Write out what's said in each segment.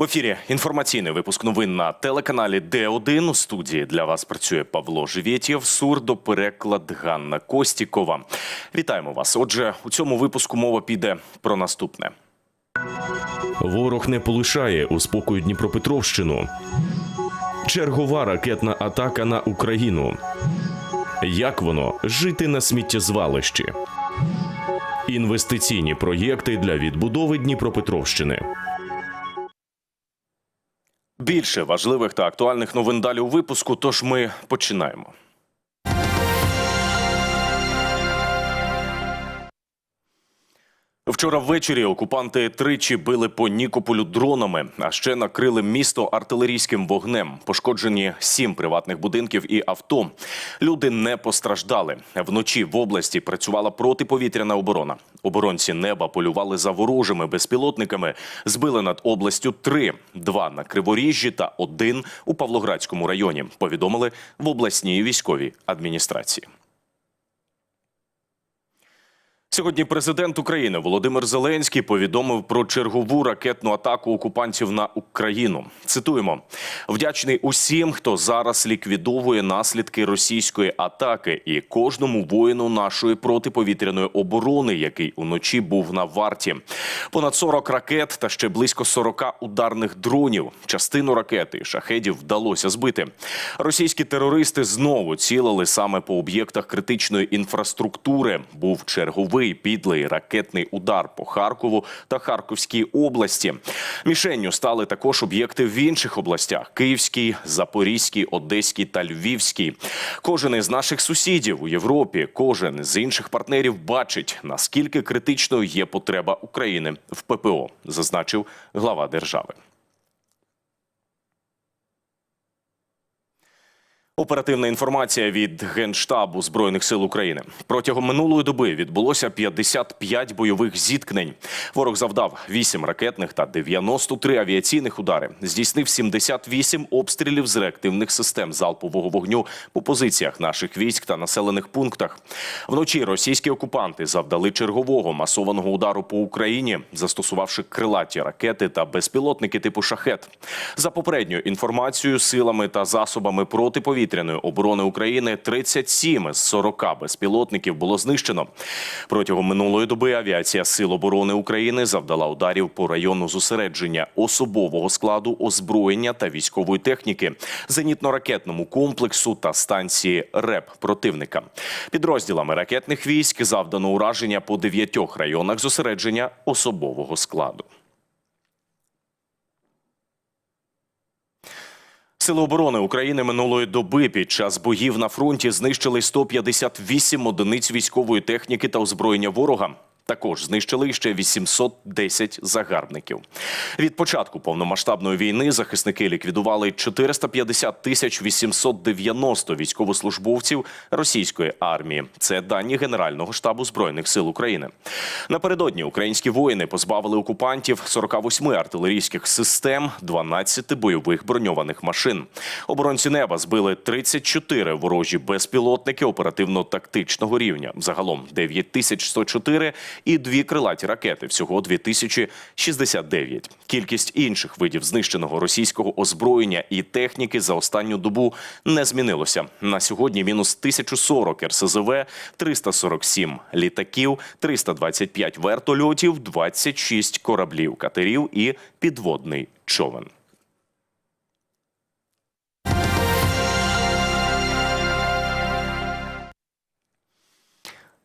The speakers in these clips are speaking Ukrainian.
В ефірі інформаційний випуск новин на телеканалі Д1. У студії для вас працює Павло Живєтєв, сурдопереклад Ганна Костікова. Вітаємо вас. Отже, у цьому випуску мова піде про наступне. Ворог не полишає у спокою Дніпропетровщину. Чергова ракетна атака на Україну. Як воно жити на сміттєзвалищі? Інвестиційні проєкти для відбудови Дніпропетровщини. Більше важливих та актуальних новин далі у випуску. Тож ми починаємо. Вчора ввечері окупанти тричі били по Нікополю дронами, а ще накрили місто артилерійським вогнем. Пошкоджені сім приватних будинків і авто. Люди не постраждали. Вночі в області працювала протиповітряна оборона. Оборонці неба полювали за ворожими безпілотниками. Збили над областю три: два на Криворіжжі та один у Павлоградському районі. Повідомили в обласній військовій адміністрації. Сьогодні президент України Володимир Зеленський повідомив про чергову ракетну атаку окупантів на Україну. Цитуємо: вдячний усім, хто зараз ліквідовує наслідки російської атаки, і кожному воїну нашої протиповітряної оборони, який уночі був на варті. Понад 40 ракет та ще близько 40 ударних дронів. Частину ракети і шахедів вдалося збити. Російські терористи знову цілили саме по об'єктах критичної інфраструктури. Був черговий підлий ракетний удар по Харкову та Харківській області. Мішенню стали також об'єкти в інших областях: Київській, Запорізькій, Одеській та Львівській. Кожен із наших сусідів у Європі, кожен з інших партнерів бачить, наскільки критичною є потреба України в ППО, зазначив глава держави. Оперативна інформація від Генштабу Збройних сил України протягом минулої доби відбулося 55 бойових зіткнень. Ворог завдав 8 ракетних та 93 авіаційних удари. Здійснив 78 обстрілів з реактивних систем залпового вогню по позиціях наших військ та населених пунктах. Вночі російські окупанти завдали чергового масованого удару по Україні, застосувавши крилаті ракети та безпілотники типу шахет. За попередньою інформацією, силами та засобами протиповітряної оборони України 37 з 40 безпілотників було знищено. Протягом минулої доби авіація Сил оборони України завдала ударів по району зосередження особового складу, озброєння та військової техніки, зенітно-ракетному комплексу та станції РЕП противника. Підрозділами ракетних військ завдано ураження по дев'ятьох районах зосередження особового складу. Сили оборони України минулої доби під час боїв на фронті знищили 158 одиниць військової техніки та озброєння ворога. Також знищили ще 810 загарбників. Від початку повномасштабної війни захисники ліквідували 450 тисяч 890 військовослужбовців російської армії. Це дані Генерального штабу збройних сил України. Напередодні українські воїни позбавили окупантів 48 артилерійських систем, 12 бойових броньованих машин. Оборонці неба збили 34 ворожі безпілотники оперативно-тактичного рівня. Загалом 9104 і дві крилаті ракети. Всього 2069. Кількість інших видів знищеного російського озброєння і техніки за останню добу не змінилося. На сьогодні мінус 1040 РСЗВ, 347 літаків, 325 вертольотів, 26 кораблів, катерів і підводний човен.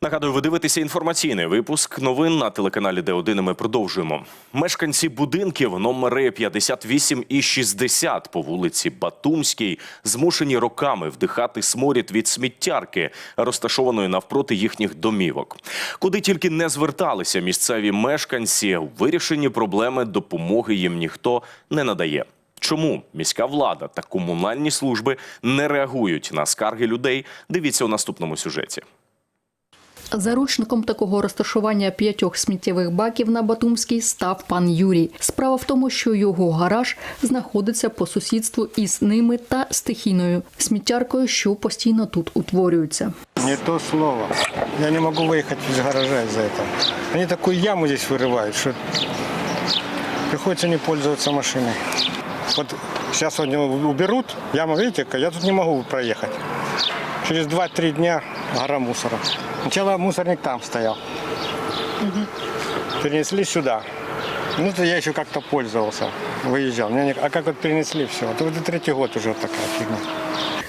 Нагадую, ви дивитеся інформаційний випуск новин на телеканалі Д1. Ми продовжуємо. Мешканці будинків номери 58 і 60 по вулиці Батумській змушені роками вдихати сморід від сміттярки, розташованої навпроти їхніх домівок. Куди тільки не зверталися місцеві мешканці, у вирішенні проблеми допомоги їм ніхто не надає. Чому міська влада та комунальні служби не реагують на скарги людей? Дивіться у наступному сюжеті. Заручником такого розташування п'ятьох сміттєвих баків на Батумській став пан Юрій. Справа в тому, що його гараж знаходиться по сусідству із ними та стихійною сміттяркою, що постійно тут утворюється. Не то слово. Я не могу выехать из гаража из-за этого. Они такую яму здесь вырывают, что Приходится не пользоваться машиной. Вот сейчас сегодня уберут, яму, видите, я тут не могу проехать. Через 2-3 дня гора мусора. Сначала мусорник там стоял. Перенесли сюда. Ну, то я еще как-то пользовался, выезжал. А как вот перенесли все? Это и третий год уже такая фигня.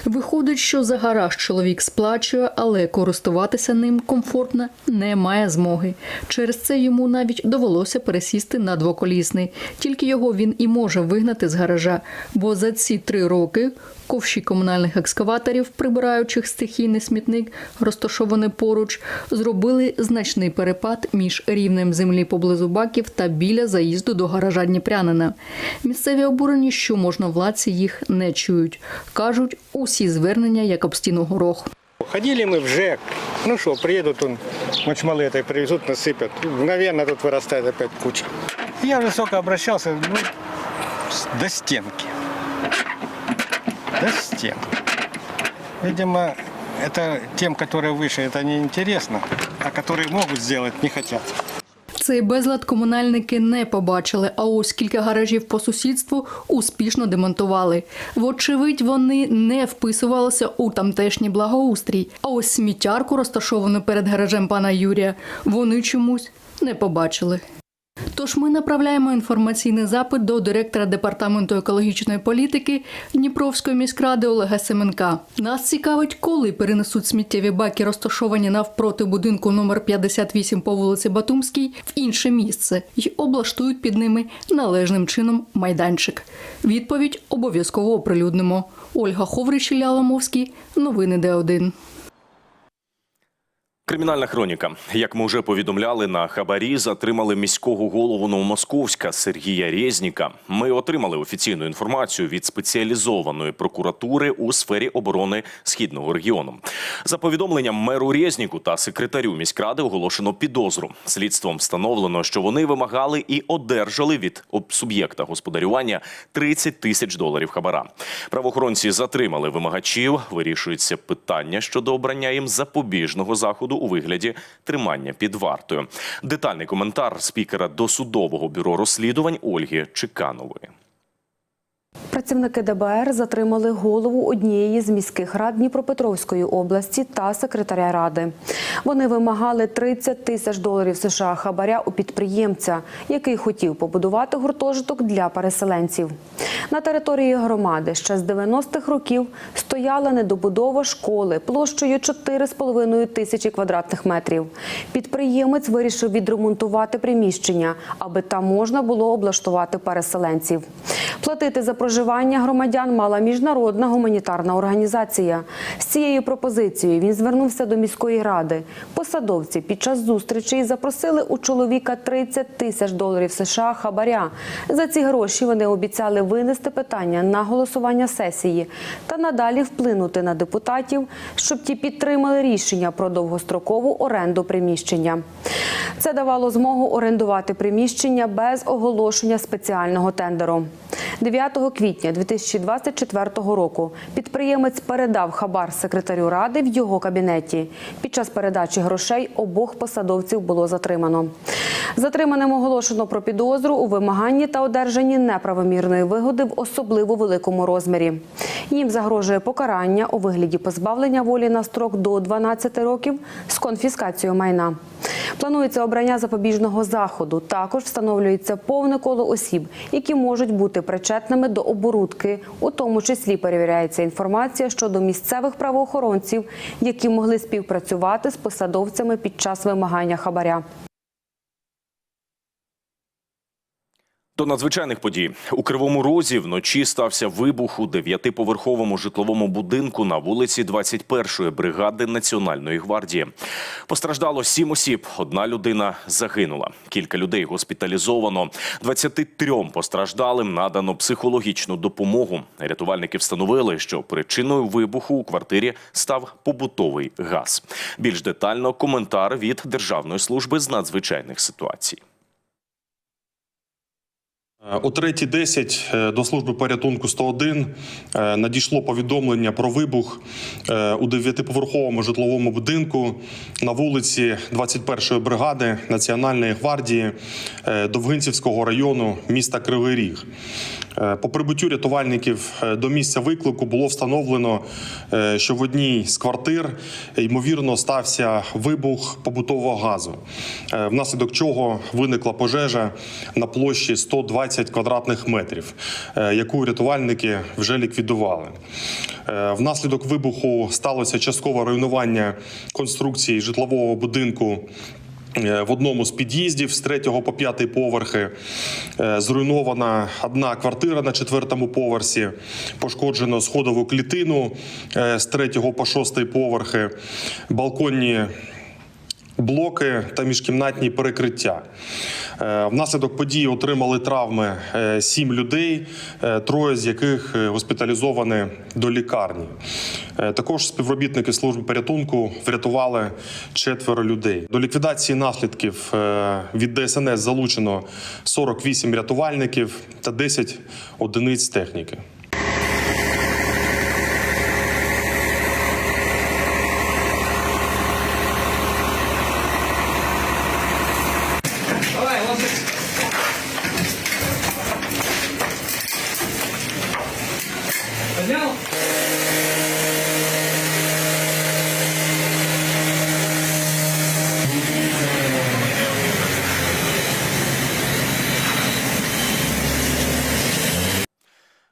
Виходить, що за гараж чоловік сплачує, але користуватися ним комфортно не має змоги. Через це йому навіть довелося пересісти на двоколісний. Тільки його він і може вигнати з гаража. Бо за ці три роки ковші комунальних екскаваторів, прибираючих стихійний смітник, розташований поруч, зробили значний перепад між рівнем землі поблизу баків та біля заїзду до гаража Дніпрянина. Місцеві обурені, що можна владці їх не чують. Кажуть, усі звернення як об стіну горох. Ходили мы в ЖЭК. Ну что, приедут, он мочмалы этой привезут, насыпят. Мгновенно тут вырастает опять куча. Я уже сколько обращался, ну, с- до стенки. До стенки. Видимо, это тем, которые выше, это не интересно, а которые могут сделать, не хотят. Цей безлад комунальники не побачили, а ось кілька гаражів по сусідству успішно демонтували. Вочевидь, вони не вписувалися у тамтешній благоустрій. А ось сміттярку, розташовану перед гаражем пана Юрія, вони чомусь не побачили. Тож ми направляємо інформаційний запит до директора департаменту екологічної політики Дніпровської міськради Олега Семенка. Нас цікавить, коли перенесуть сміттєві баки, розташовані навпроти будинку номер 58 по вулиці Батумській, в інше місце і облаштують під ними належним чином майданчик. Відповідь обов'язково оприлюднимо. Ольга Ховрич, Ілля Ламовський. Новини Д1. Кримінальна хроніка. Як ми вже повідомляли, на хабарі затримали міського голову Новомосковська Сергія Резніка. Ми отримали офіційну інформацію від спеціалізованої прокуратури у сфері оборони східного регіону. За повідомленням меру Резніку та секретарю міськради оголошено підозру. Слідством встановлено, що вони вимагали і одержали від суб'єкта господарювання 30 тисяч доларів хабара. Правоохоронці затримали вимагачів. Вирішується питання щодо обрання їм запобіжного заходу у вигляді тримання під вартою. Детальний коментар спікера досудового бюро розслідувань Ольги Чеканової. Працівники ДБР затримали голову однієї з міських рад Дніпропетровської області та секретаря ради. Вони вимагали 30 тисяч доларів США хабаря у підприємця, який хотів побудувати гуртожиток для переселенців. На території громади ще з 90-х років стояла недобудова школи площею 4,5 тисячі квадратних метрів. Підприємець вирішив відремонтувати приміщення, аби там можна було облаштувати переселенців. Платити за проживання громадян мала міжнародна гуманітарна організація. З цією пропозицією він звернувся до міської ради. Посадовці під час зустрічі запросили у чоловіка 30 тисяч доларів США хабаря. За ці гроші вони обіцяли винести питання на голосування сесії та надалі вплинути на депутатів, щоб ті підтримали рішення про довгострокову оренду приміщення. Це давало змогу орендувати приміщення без оголошення спеціального тендеру. 9 квітня 2024 року підприємець передав хабар секретарю ради в його кабінеті. Під час передачі грошей обох посадовців було затримано. Затриманим оголошено про підозру у вимаганні та одержанні неправомірної вигоди в особливо великому розмірі. Їм загрожує покарання у вигляді позбавлення волі на строк до 12 років з конфіскацією майна. Планується обрання запобіжного заходу. Також встановлюється повне коло осіб, які можуть бути причетними до оборудки. У тому числі перевіряється інформація щодо місцевих правоохоронців, які могли співпрацювати з посадовцями під час вимагання хабаря. До надзвичайних подій у Кривому Розі вночі стався вибух у дев'ятиповерховому житловому будинку на вулиці 21-ї бригади Національної гвардії. Постраждало сім осіб. Одна людина загинула. Кілька людей госпіталізовано. 23 постраждалим надано психологічну допомогу. Рятувальники встановили, що причиною вибуху у квартирі став побутовий газ. Більш детально коментар від Державної служби з надзвичайних ситуацій. О 3.10 до служби порятунку 101 е, надійшло повідомлення про вибух е, у дев'ятиповерховому житловому будинку на вулиці 21-ї бригади Національної гвардії е, Довгинцівського району міста Кривий Ріг. Е, По прибуттю рятувальників е, до місця виклику було встановлено, е, що в одній з квартир ймовірно стався вибух побутового газу, внаслідок чого виникла пожежа на площі 120 квадратних метрів, яку рятувальники вже ліквідували. Внаслідок вибуху сталося часткове руйнування конструкції житлового будинку в одному з під'їздів з третього по п'ятий поверхи. Е, зруйнована одна квартира на четвертому поверсі, пошкоджено сходову клітину е, з третього по шостий поверхи, балконні блоки та міжкімнатні перекриття. Е, Внаслідок події отримали травми е, сім людей, е, троє з яких госпіталізовані до лікарні. Також співробітники служби порятунку врятували четверо людей. До ліквідації наслідків від ДСНС залучено 48 рятувальників та 10 одиниць техніки.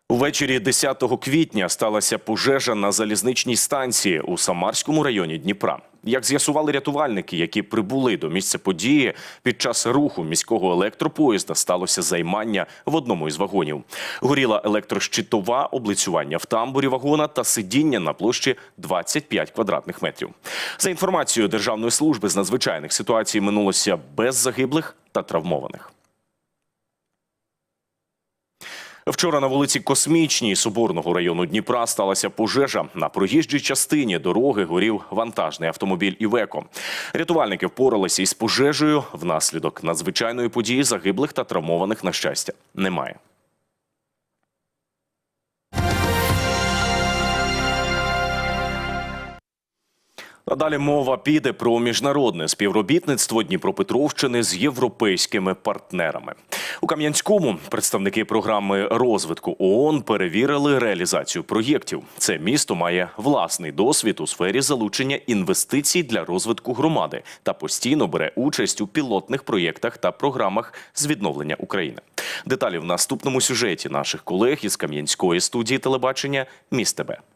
Увечері 10 квітня сталася пожежа на залізничній станції у Самарському районі Дніпра. Як з'ясували рятувальники, які прибули до місця події, під час руху міського електропоїзда сталося займання в одному із вагонів. Горіла електрощитова, облицювання в тамбурі вагона та сидіння на площі 25 квадратних метрів. За інформацією Державної служби з надзвичайних ситуацій минулося без загиблих та травмованих. Вчора на вулиці Космічній Соборного району Дніпра сталася пожежа. На проїжджій частині дороги горів вантажний автомобіль Івеко. Рятувальники впоралися із пожежею. Внаслідок надзвичайної події загиблих та травмованих на щастя немає. А далі мова піде про міжнародне співробітництво Дніпропетровщини з європейськими партнерами. У Кам'янському представники програми розвитку ООН перевірили реалізацію проєктів. Це місто має власний досвід у сфері залучення інвестицій для розвитку громади та постійно бере участь у пілотних проєктах та програмах з відновлення України. Деталі в наступному сюжеті наших колег із Кам'янської студії телебачення «Міст ТБ».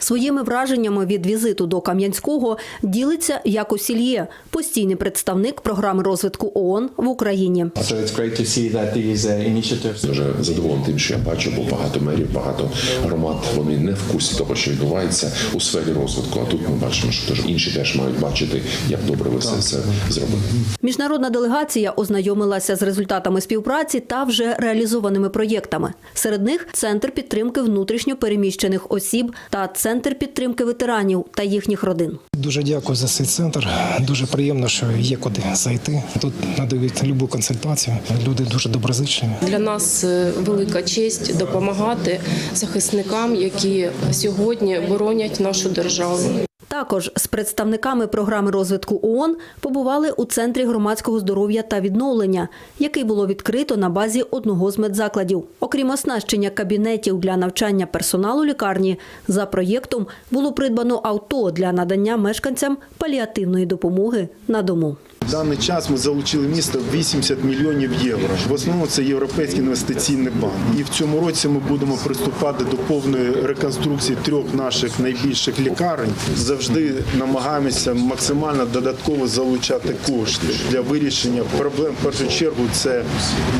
Своїми враженнями від візиту до Кам'янського ділиться Яко Сільє, постійний представник програми розвитку ООН в Україні. Uh, Дуже задоволений тим, що я бачу, бо багато мерів, багато громад вони не в курсі того, що відбувається у сфері розвитку. А тут ми бачимо, що теж інші теж мають бачити, як добре ви все це зробили. Міжнародна делегація ознайомилася з результатами співпраці та вже реалізованими проєктами. Серед них центр підтримки внутрішньо переміщених осіб та центр підтримки ветеранів та їхніх родин. Дуже дякую за цей центр. Дуже приємно, що є куди зайти. Тут надають любу консультацію. Люди дуже доброзичливі. Для нас е, велика честь допомагати захисникам, які сьогодні боронять нашу державу. Також з представниками програми розвитку ООН побували у центрі громадського здоров'я та відновлення, який було відкрито на базі одного з медзакладів. Окрім оснащення кабінетів для навчання персоналу лікарні, за проєктом було придбано авто для надання мешканцям паліативної допомоги на дому. Даний час ми залучили місто 80 мільйонів євро. В основному це Європейський інвестиційний банк. І в цьому році ми будемо приступати до повної реконструкції трьох наших найбільших лікарень. Завжди намагаємося максимально додатково залучати кошти для вирішення проблем. В першу чергу це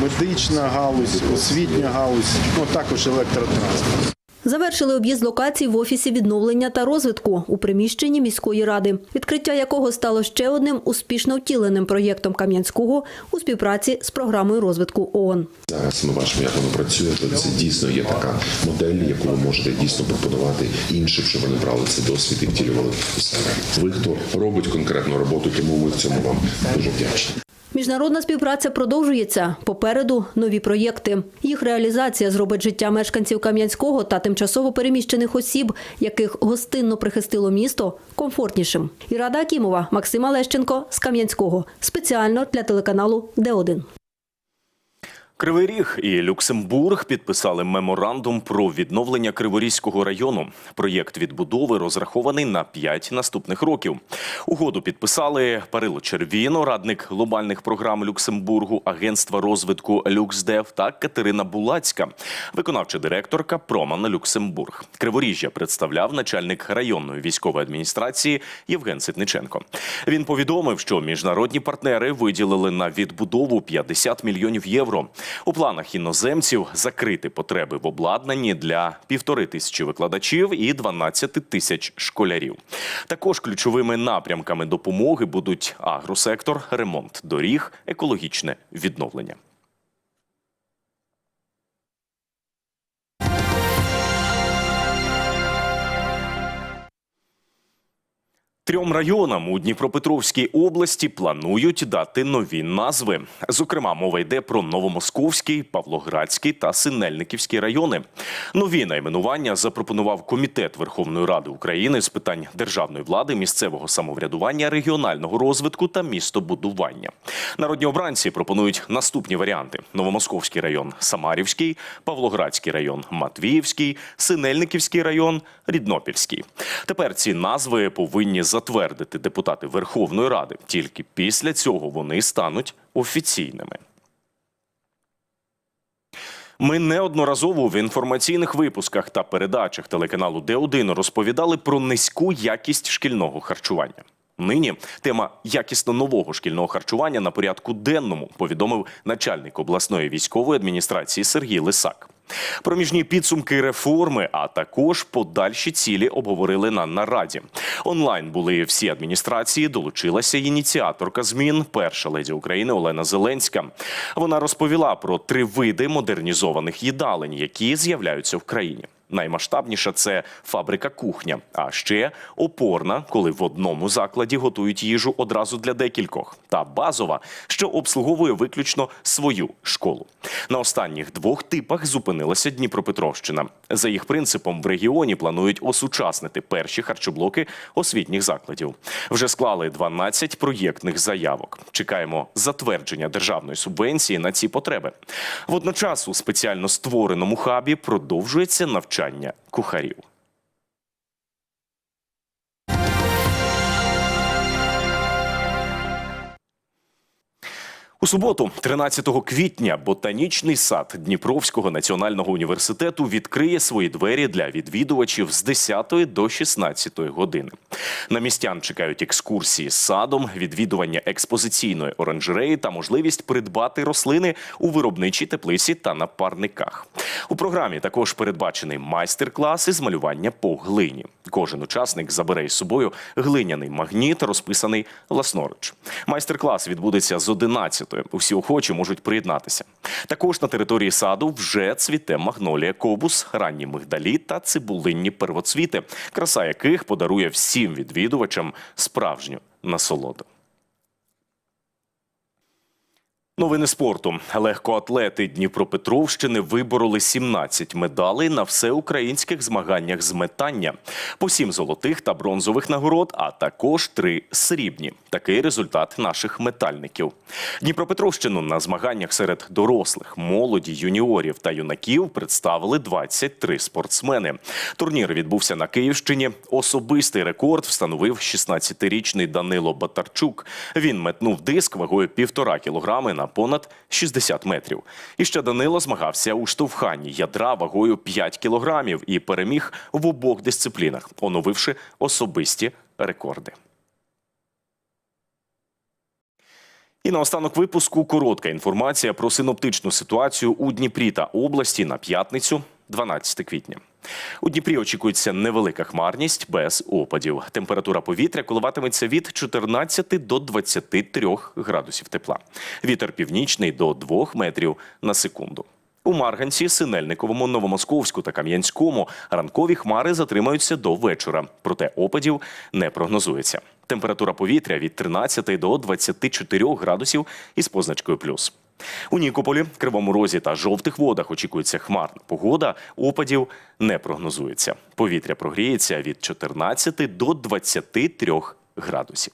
медична галузь, освітня галузь, ну також електротранспорт. Завершили об'їзд локацій в офісі відновлення та розвитку у приміщенні міської ради, відкриття якого стало ще одним успішно втіленим проєктом Кам'янського у співпраці з програмою розвитку ООН. Зараз ми бачимо, як воно працює. То це дійсно є така модель, яку ви можете дійсно пропонувати іншим, щоб вони брали цей досвід і втілювали у себе. Ви хто робить конкретну роботу, тому ми в цьому вам дуже вдячні. Міжнародна співпраця продовжується. Попереду нові проєкти. Їх реалізація зробить життя мешканців Кам'янського та тимчасово переміщених осіб, яких гостинно прихистило місто, комфортнішим. Ірада Акімова, Максима Лещенко з Кам'янського. Спеціально для телеканалу Д1. Кривий Ріг і Люксембург підписали меморандум про відновлення Криворізького району. Проєкт відбудови розрахований на 5 наступних років. Угоду підписали Парило Червіно, радник глобальних програм Люксембургу, агентства розвитку Люксдев та Катерина Булацька, виконавча директорка Проман Люксембург. Криворіжжя представляв начальник районної військової адміністрації Євген Ситниченко. Він повідомив, що міжнародні партнери виділили на відбудову 50 мільйонів євро. У планах іноземців закрити потреби в обладнанні для півтори тисячі викладачів і 12 тисяч школярів. Також ключовими напрямками допомоги будуть агросектор, ремонт доріг, екологічне відновлення. Трьом районам у Дніпропетровській області планують дати нові назви. Зокрема, мова йде про Новомосковський, Павлоградський та Синельниківський райони. Нові найменування запропонував Комітет Верховної Ради України з питань державної влади, місцевого самоврядування, регіонального розвитку та містобудування. Народні обранці пропонують наступні варіанти: Новомосковський район Самарівський, Павлоградський район Матвіївський, Синельниківський район Ріднопільський. Тепер ці назви повинні затвердити депутати Верховної Ради. Тільки після цього вони стануть офіційними. Ми неодноразово в інформаційних випусках та передачах телеканалу Д1 розповідали про низьку якість шкільного харчування. Нині тема якісно нового шкільного харчування на порядку денному, повідомив начальник обласної військової адміністрації Сергій Лисак. Проміжні підсумки реформи, а також подальші цілі обговорили на нараді. Онлайн були всі адміністрації. Долучилася ініціаторка змін, перша леді України Олена Зеленська. Вона розповіла про три види модернізованих їдалень, які з'являються в країні. Наймасштабніша це фабрика кухня, а ще опорна, коли в одному закладі готують їжу одразу для декількох, та базова, що обслуговує виключно свою школу. На останніх двох типах зупинилася Дніпропетровщина. За їх принципом в регіоні планують осучаснити перші харчоблоки освітніх закладів. Вже склали 12 проєктних заявок. Чекаємо затвердження державної субвенції на ці потреби. Водночас у спеціально створеному хабі продовжується навчання кухарів. У суботу, 13 квітня, ботанічний сад Дніпровського національного університету відкриє свої двері для відвідувачів з 10 до 16 години. На містян чекають екскурсії з садом, відвідування експозиційної оранжереї та можливість придбати рослини у виробничій теплиці та на парниках. У програмі також передбачений майстер-клас із малювання по глині. Кожен учасник забере із собою глиняний магніт, розписаний власноруч. Майстер-клас відбудеться з 11 Усі охочі можуть приєднатися. Також на території саду вже цвіте магнолія кобус, ранні мигдалі та цибулинні первоцвіти, краса яких подарує всім відвідувачам справжню насолоду. Новини спорту. Легкоатлети Дніпропетровщини вибороли 17 медалей на всеукраїнських змаганнях з метання. По сім золотих та бронзових нагород, а також три срібні. Такий результат наших метальників. Дніпропетровщину на змаганнях серед дорослих, молоді, юніорів та юнаків представили 23 спортсмени. Турнір відбувся на Київщині. Особистий рекорд встановив 16-річний Данило Батарчук. Він метнув диск вагою півтора кілограми на понад 60 метрів. І ще Данило змагався у штовханні ядра вагою 5 кілограмів і переміг в обох дисциплінах, оновивши особисті рекорди. І наостанок випуску коротка інформація про синоптичну ситуацію у Дніпрі та області на п'ятницю, 12 квітня. У Дніпрі очікується невелика хмарність без опадів. Температура повітря коливатиметься від 14 до 23 градусів тепла. Вітер північний до 2 метрів на секунду. У Марганці, Синельниковому, Новомосковську та Кам'янському ранкові хмари затримаються до вечора, проте опадів не прогнозується. Температура повітря від 13 до 24 градусів із позначкою плюс. У Нікополі, Кривому Розі та жовтих водах очікується хмарна погода. Опадів не прогнозується. Повітря прогріється від 14 до 23 градусів.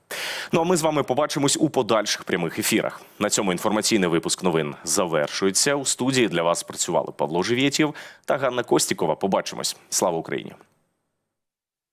Ну а ми з вами побачимось у подальших прямих ефірах. На цьому інформаційний випуск новин завершується. У студії для вас працювали Павло Живєтєв та Ганна Костікова. Побачимось. Слава Україні!